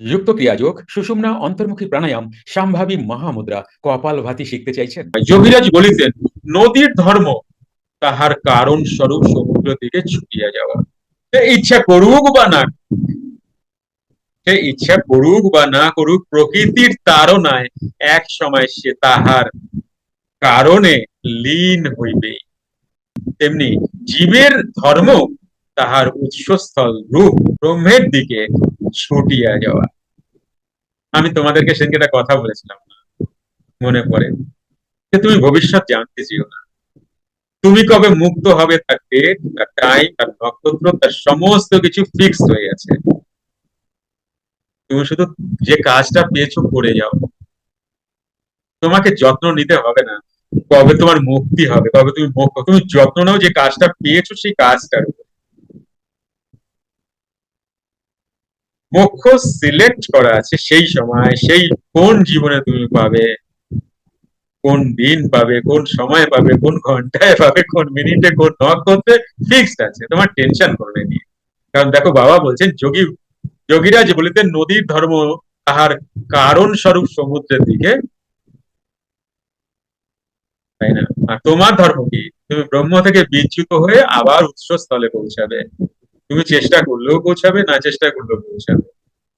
যুক্ত ক্রিয়াযোগ, সুষুম্না, অন্তর্মুখী প্রাণায়াম, সাম্ভাবী মহামুদ্রা, কপাল ভাতি শিখতে চাইছেন। যোগীরাজ বলিতেন, নদীর ধর্ম তাহার কারণ স্বরূপ সমুদ্র দিকে ছুটিয়া যাওয়া। সে ইচ্ছা করুক বা না সে ইচ্ছা করুক বা না করুক, প্রকৃতির তাড়নায় এক সময় সে তাহার কারণে লীন হইবে। তেমনি জীবের ধর্ম তাহার উৎসস্থল রূপ, ব্রহ্মের দিকে ছুটিয়া যাওয়া। আমি তোমাদেরকে সেদিনকে একটা কথা বলেছিলাম মনে পড়ে। যে তুমি ভবিষ্যৎ জানতে চেও না। তুমি কবে মুক্ত হবে তার ডেট তার টাইম তার নক্ষত্র, তার সমস্ত কিছু ফিক্সড হয়ে গেছে। তুমি শুধু যে কাজটা পেয়েছ করে যাও। তোমাকে যত্ন নিতে হবে না। কবে তোমার মুক্তি হবে, কবে তুমি তুমি যত্ন নাও যে কাজটা পেয়েছ সেই কাজটার উপর। মোক্ষ সিলেক্ট করা আছে সেই সময়, সেই কোন জীবনে তুমি পাবে, কোন দিন পাবে, কোন সময় পাবে, কোন ঘন্টায় পাবে, কোন মিনিটে, কোন নক্ষত্রে ফিক্সড আছে, তোমার টেনশন করবে নিয়ে কারণ দেখো বাবা বলছেন যোগী, যোগীরাজ বলিতেন নদীর ধর্ম তাহার কারণ স্বরূপ সমুদ্রের দিকে। তাই না? আর তোমার ধর্ম কি? তুমি ব্রহ্ম থেকে বিচ্যুত হয়ে আবার উৎসস্থলে পৌঁছাবে। তুমি চেষ্টা করলেও পৌঁছাবে না চেষ্টা করলেও পৌঁছাবে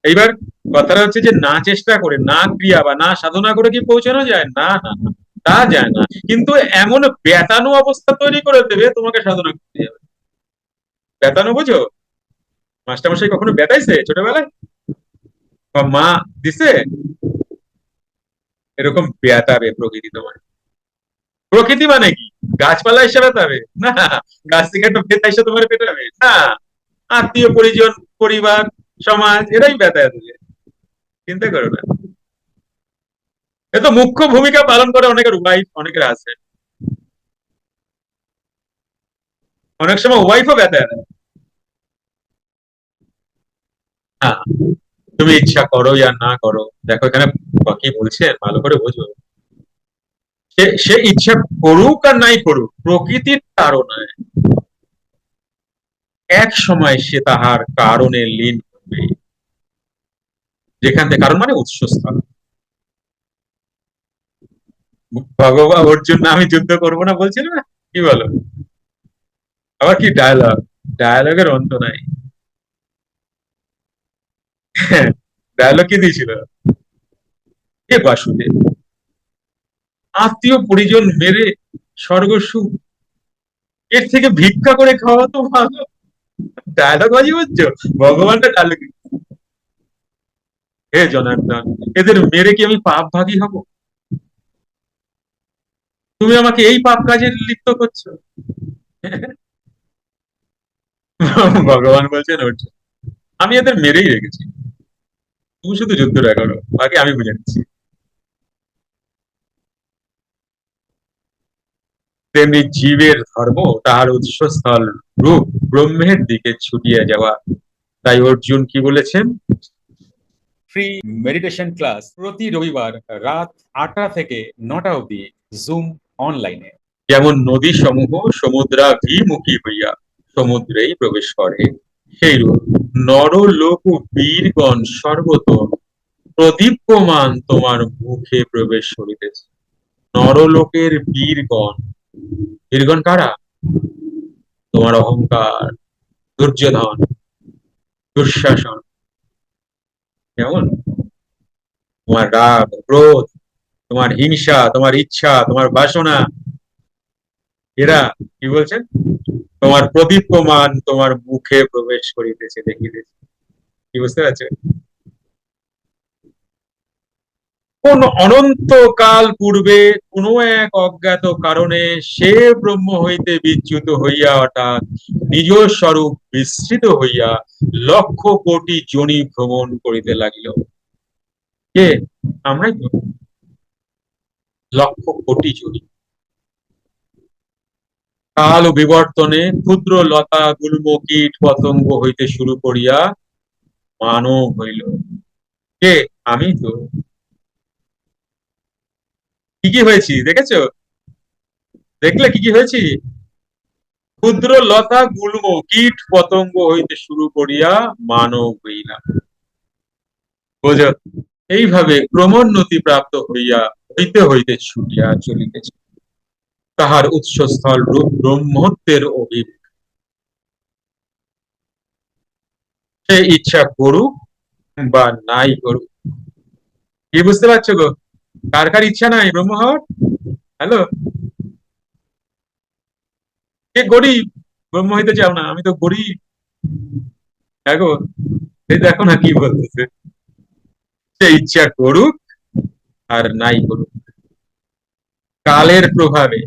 এইবার কথাটা হচ্ছে যে না চেষ্টা করে না ক্রিয়া বা না সাধনা করে কি পৌঁছানো যায়? না না না, তা যায় না। কিন্তু এমন বেতানো অবস্থা তৈরি করে দেবে তোমাকে সাধনা করতে যাবে বেতানো বুঝো? মাস্টারমশাই কখনো বেতাইছে ছোটবেলায়? বা মা দিছে? এরকম বেতাবে প্রকৃতি তোমার। প্রকৃতি মানে কি? গাছপালা হিসেবে বেতাবে না গাছ থেকে একটা বেতা এসে তোমার পেটাবে। না আত্মীয় পরিজন, পরিবার, সমাজ, এরাই ব্যথায় দেবে চিন্তা করো না। এ তো মুখ্য ভূমিকা পালন করে অনেকের ওয়াইফ অনেকের আছে অনেক সময় ওয়াইফও ব্যথায় দেয় হ্যাঁ তুমি ইচ্ছা করো ইয়া না করো। দেখো এখানে কি বলছেন ভালো করে বোঝো। সে সে ইচ্ছা করুক আর নাই করুক, প্রকৃতির তাড়নায়। এক সময় সে তাহার কারণে লীন করবে যেখান থেকে, কারণ মানে উৎসস্থল। ভগবান ওর জন্য আমি যুদ্ধ করব না বলছিল না? কি বলো? আবার কি ডায়লগ ডায়লগের অন্ত নাই। ডায়লগ কি দিয়েছিল? এ বাসুদেব। আত্মীয় পরিজন মেরে স্বর্গসুখ, এর থেকে ভিক্ষা করে খাওয়া তো ভালো। ডায়লগ বাজি বুঝছ? ভগবানটা ডায়লগ হে জনার্দন, এদের মেরে কি আমি পাপ ভাগী হব? তুমি আমাকে এই পাপ কাজে লিপ্ত করছ? ভগবান বলছেন আমি এদের মেরেই রেখেছি। তুমি শুধু যুদ্ধটা করো, বাকি আমি বুঝে নিচ্ছি। তেমনি জীবের ধর্ম তাহার উৎসস্থল রূপ ব্রহ্মের দিকে ছুটিয়ে যাওয়া। তাই অর্জুন কি বলেছেন? ফ্রি মেডিটেশন ক্লাস প্রতি রবিবার রাত আটটা থেকে নটা অবধি জুম অনলাইনে যেমন নদী সমূহ সমুদ্রাভিমুখী হইয়া সমুদ্রেই প্রবেশ করে সেইরূপ নরলোক বীরগণ সর্বত প্রদীপ্যমান তোমার মুখে প্রবেশ করিতেছে। নরলোকের বীরগণ বীরগণ কারা? তোমার অহংকার, দুর্যোধন, দুঃশাসন। কেমন? তোমার রাগ, ক্রোধ, তোমার হিংসা, তোমার ইচ্ছা, তোমার বাসনা। এরা কি বলছেন? তোমার প্রদীপ্যমান তোমার মুখে প্রবেশ করিতেছে, দেখিতেছে। কি বুঝতে পারছেন? কোন অনন্তকাল পূর্বে কোন এক অজ্ঞাত কারণে সে ব্রহ্ম হইতে বিচ্যুত হইয়া অর্থাৎ নিজ স্বরূপ বিস্তৃত হইয়া লক্ষ কোটি জনি ভ্রমণ করিতে লাগিল। কে? আমরাই লক্ষ কোটি জনি কাল ও বিবর্তনে ক্ষুদ্র লতা, গুল্ম, কীট, পতঙ্গ হইতে শুরু করিয়া মানব হইল। কে? আমি তো। কি কি হয়েছি? দেখেছ? দেখলে কি কি হয়েছি? ক্ষুদ্র লতা, গুল্ম, কীট পতঙ্গ হইতে শুরু করিয়া মানব হইলাম। বোঝো? এইভাবে ক্রমোন্নতি প্রাপ্ত হইয়া, হইতে হইতে ছুটিয়া চলিতেছে। তাহার উৎসস্থল রূপ ব্রহ্মত্বের অভিক সে ইচ্ছা করুক বা নাই করুক। কি বুঝতে পারছ গো? কার কার ইচ্ছা নাই? ব্রহ্ম হওয়ার হ্যালো কে গরিব? ব্রহ্ম হইতে চাও না, আমি তো গরিব। দেখো, এই দেখো না কি বলতেছে। সে ইচ্ছা করুক আর নাই করুক। কালের প্রভাবে,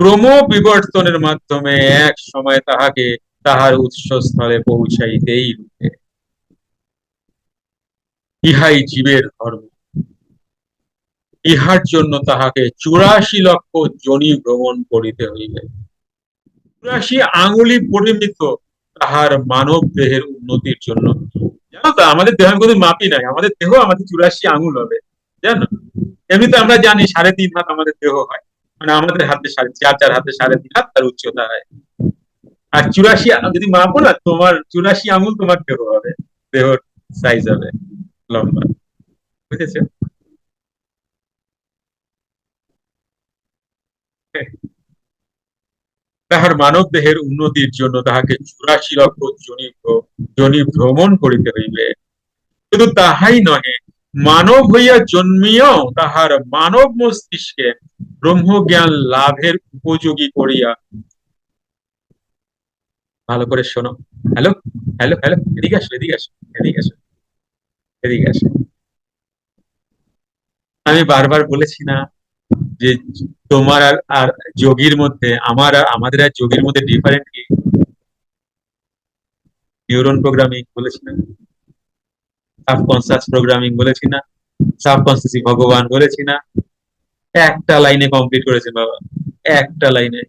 ক্রম বিবর্তনের মাধ্যমে এক সময় তাহাকে তাহার উৎসস্থলে পৌঁছাইতেই রূপে। ইহাই জীবের ধর্ম। ইহার জন্য তাহাকে চুরাশি লক্ষ জনি ভ্রমণ করিতে হইবে। চুরাশি আঙুলি পরিমিত তাহার মানব দেহের উন্নতির জন্য। জানো তো, আমাদের দেহের কোনো মাপই নাই, আমাদের দেহ আমাদের চুরাশি আঙুল হবে, জানো? এমনিতে আমরা জানি সাড়ে তিন হাত আমাদের দেহ হয় মানে আমাদের হাতে সাড়ে চার চার হাতে সাড়ে তিন হাত তার উচ্চতা হয়। আর চুরাশি যদি মাপো না, তোমার চুরাশি আঙুল তোমার দেহ হবে, দেহর সাইজ হবে লম্বা। বুঝেছ? তাহার মানব দেহের উন্নতির জন্য তাহাকে চুরাশি লক্ষ জনি জনি ভ্রমণ করিতে হইবে। শুধু তাহাই নহে, মানব হইয়া জন্মিয়াও তাহার মানব মস্তিষ্কে ব্রহ্মজ্ঞান লাভের উপযোগী করিয়া ভালো করে শোনো। হ্যালো? হ্যালো? হ্যালো? এদিকে আসো এদিকে আসো এদিকে আসো এদিকে আসো। আমি বারবার বলেছি না যে তোমার আর আর যোগীর মধ্যে, আমার আর আমাদের আর যোগীর মধ্যে ডিফারেন্ট কি? নিউরন প্রোগ্রামিং বলেছি না। সাবকনসিয়াস প্রোগ্রামিং বলেছি না। সাবকনসিয়াসই ভগবান বলেছি না। একটা লাইনে কমপ্লিট করেছেন বাবা। একটা লাইনে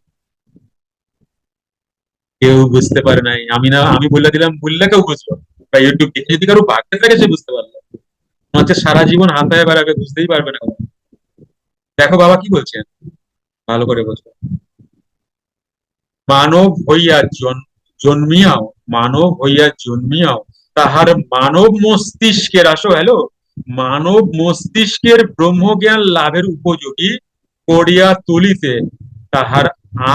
কেউ বুঝতে পারে নাই। আমি না, আমি বলে দিলাম, বললে কেউ বুঝলো বা ইউটিউব যদি কারও ভাগতে থাকে, সে বুঝতে পারল। মনে সারা জীবন হাতায় বেড়াবে, বুঝতেই পারবে না। দেখো বাবা কি বলছেন ভালো করে বোঝো। মানব হইয়া জন্মিয়াও, মানব হইয়া জন্মিয়াও, তাহার মানব মস্তিষ্কের, আসো হ্যালো মানব মস্তিষ্কের ব্রহ্মজ্ঞান লাভের উপযোগী করিয়া তুলিতে তাহার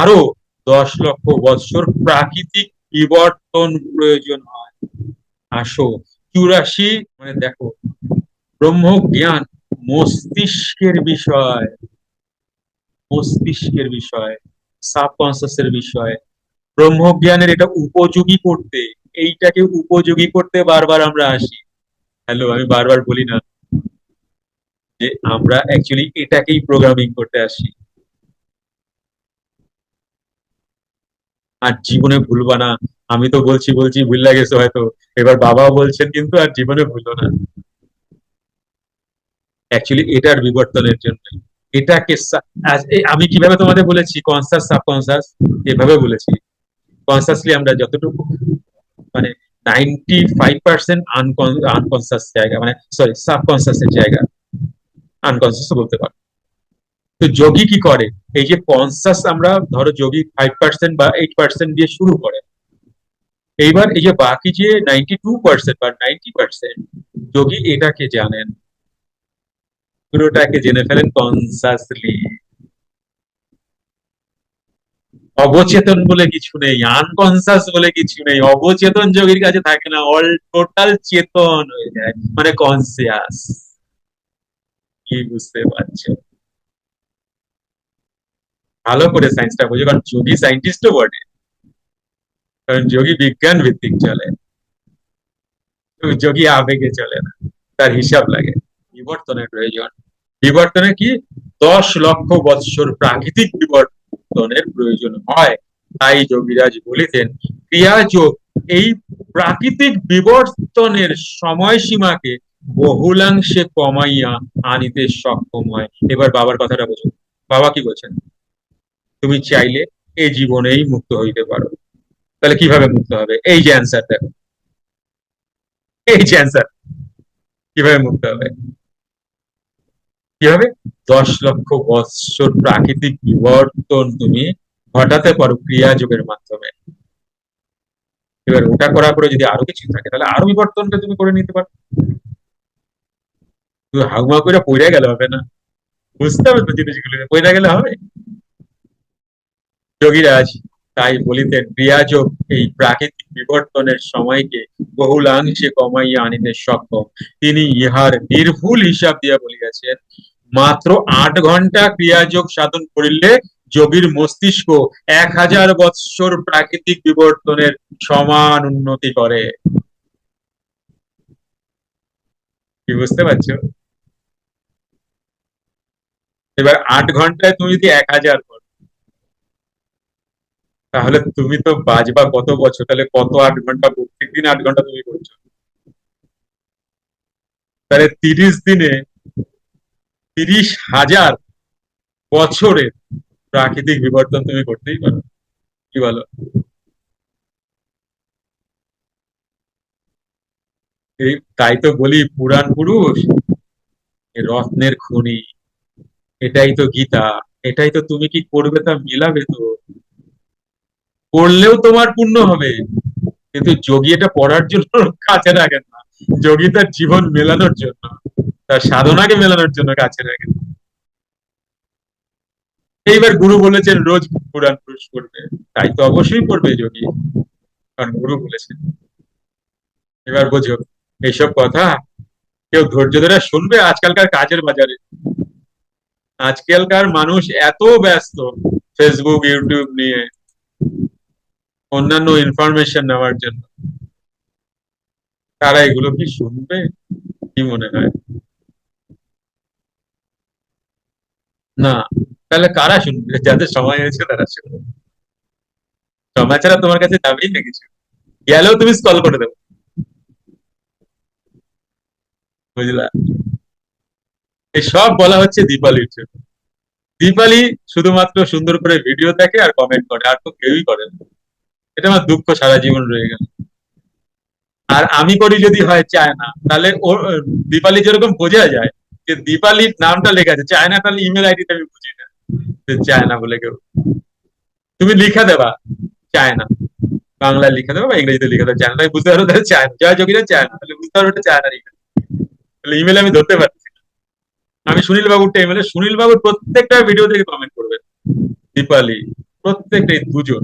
আরও দশ লক্ষ বৎসর প্রাকৃতিক বিবর্তন প্রয়োজন হয়। আসো, চুরাশি মানে দেখো, ব্রহ্মজ্ঞান মস্তিষ্কের বিষয় মস্তিষ্কের বিষয় সাবকনসিয়াসের বিষয়, ব্রহ্মজ্ঞানের এটা উপযোগী করতে, এইটাকে উপযোগী করতে বারবার আমরা আসি। হ্যালো, আমি বারবার বলি না যে আমরা অ্যাকচুয়ালি এটাকেই প্রোগ্রামিং করতে আসি। আর জীবনে ভুলবা না, আমি তো বলছি বলছি, ভুল লাগেছে হয়তো। এবার বাবাও বলছেন কিন্তু আর জীবনে ভুলো না। অ্যাকচুয়ালি এটার বিবর্তনের জন্য। এটাকে আমি কীভাবে তোমাদের বলেছি? কনসাস সাবকনসাস এভাবে বলেছি। কনসাসলি আমরা যতটুকু মানে নাইনটি ফাইভ পার্সেন্ট আনকনসাস জায়গা মানে সরি সাবকনসাসের জায়গা। আনকনসাস বলতে পারো। তো যোগী কি করে? এই যে কনসাস আমরা ধরো যোগী ফাইভ পার্সেন্ট বা এইট পার্সেন্ট দিয়ে শুরু করে। এইবার এই যে বাকি যে নাইনটি টু পার্সেন্ট বা নাইনটি পার্সেন্ট যোগী এটাকে জানেন। পুরোটাকে জেনে ফেলেন কনসাসলি। অবচেতন বলে কিছু নেই, আনকনসাস বলে কিছু নেই, অবচেতন যোগীর কাছে থাকে না, অল টোটাল চেতন হয়ে যায় মানে কনসিয়াস। কি বুঝতে পারছ? ভালো করে সায়েন্সটা বুঝে, কারণ যোগী সায়েন্টিস্টও বটে। কারণ যোগী বিজ্ঞান ভিত্তিক চলে যোগী আবেগে চলে না, তার হিসাব লাগে। বিবর্তনের প্রয়োজন। বিবর্তনে কি দশ লক্ষ বৎসর প্রাকৃতিক বিবর্তনের প্রয়োজন হয়? তাই যোগীরাজ বলিতেন ক্রিয়াযোগ এই প্রাকৃতিক বিবর্তনের সময়সীমাকে বহুলাংশে কমাইয়া আনিতে সক্ষম হয়। এবার বাবার কথাটা বোঝো। বাবা কি বলছেন? তুমি চাইলে এই জীবনেই মুক্ত হইতে পারো। তাহলে কীভাবে মুক্ত হবে? এই যে অ্যান্সার দেখো। এই যে অ্যান্সার কীভাবে মুক্ত হবে? কি হবে? দশ লক্ষ বৎসর প্রাকৃতিক বিবর্তন তুমি ঘটাতে পারো ক্রিয়া যোগের মাধ্যমে। এবার ওটা করার পরে যদি আরও কিছু থাকে, তাহলে আরও বিবর্তনটা তুমি করে নিতে পারো। শুধু হাউমা করে পড়ে গেলে হবে না। বুঝতে হবে তো জিনিসগুলো? পড়ে গেলে হবে। যোগীরাজ তাই বলিতেন ক্রিয়াযোগ এই প্রাকৃতিক বিবর্তনের সময়কে বহুলাংশে কমাইয়া আনিতে সক্ষম। তিনি ইহার নির্ভুল হিসাব দিয়া বলিয়াছেন মাত্র আট ঘণ্টা ক্রিয়াযোগ সাধন করিলে যোগীর মস্তিষ্ক এক হাজার বৎসর প্রাকৃতিক বিবর্তনের সমান উন্নতি করে। কি বুঝতে পারছ? এবার আট ঘন্টায় তুমি যদি এক হাজার করো, তাহলে তুমি তো বাজবা কত বছর? তাহলে কত আট ঘণ্টা প্রত্যেক দিন আট ঘণ্টা তুমি করছ? তাহলে তিরিশ দিনে তিরিশ হাজার বছরের প্রাকৃতিক বিবর্তন তুমি করতেই পারো। কি বলো? তাই তো বলি পুরাণ পুরুষ রত্নের খনি, এটাই তো গীতা, এটাই তো তুমি কি করবে তা মিলাবে তো? করলেও তোমার পূর্ণ হবে, কিন্তু যোগী এটা পড়ার জন্য কাছে রাখেন না। যোগী তার জীবন মেলানোর জন্য। তার সাধনাকে মেলানোর জন্য কাছে রাখেন এইবার গুরু বলেছেন, রোজ পুরাণ পুরুষ করবে। তাই তো অবশ্যই করবে যোগী, কারণ গুরু বলেছেন। এবার বোঝো, এইসব কথা কেউ ধৈর্য ধরে শুনবে? আজকালকার কাজের বাজারে। আজকালকার মানুষ এত ব্যস্ত ফেসবুক ইউটিউব নিয়ে, অন্যান্য ইনফরমেশন নেওয়ার জন্য। তারা এগুলো কি শুনবে? কি মনে হয়? না, তাহলে কারা শুনবে? যাদের সময় হয়েছে তারা শুনবে। সময় ছাড়া তোমার কাছে যাবেই না কিছু। গেলেও তুমি স্কল করে দেবে। বুঝলা? এই সব বলা হচ্ছে দীপালির জন্য। দীপালি শুধুমাত্র সুন্দর করে ভিডিও দেখে আর কমেন্ট করে, আর তো কেউই করে না। এটা আমার দুঃখ, সারা জীবন রয়ে গেল। আর আমি করি যদি হয়, চায় না। তাহলে ওর দীপালি যেরকম বোঝা যায় যে দীপালির নামটা লেখা আছে। চায়না তাহলে ইমেল আইডিটা আমি বুঝি না চায়না বলে কেউ। তুমি লিখা দেবা চায়না। বাংলায় লিখে দেবো বা ইংরেজিতে লিখে দেবো। চায়না বুঝতে পারো তাহলে চায়না। জয় যোগীরা চায়না। তাহলে বুঝতে পারো এটা চায়না ইমেল তাহলে ইমেল আমি ধরতে পারছি। আমি সুনীল বাবুরটা ইমেলে সুনীল বাবুর প্রত্যেকটা ভিডিও থেকে কমেন্ট করবে। দীপালি। প্রত্যেকটা এই দুজন।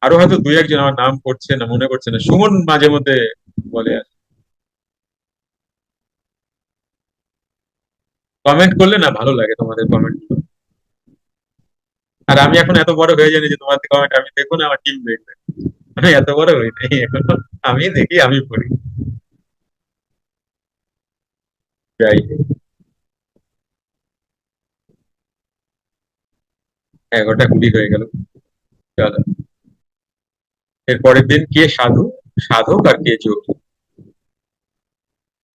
আরও হয়তো দুই একজন আমার নাম করছে না, মনে করছে না। সুমন মাঝে মধ্যে বলে আর কমেন্ট করলে না ভালো লাগে তোমাদের কমেন্ট আর আমি এখন এত বড় হয়ে জানি যে তোমাদের কমেন্ট আমি দেখব না, আমার টিম দেখবে। আমি এত বড় হই নাই এখন, আমি দেখি, আমি পড়ি। যাই এগারোটা কুড়ি হয়ে গেল। চলো। এর পরের দিন কে সাধু? সাধক আর কে যোগী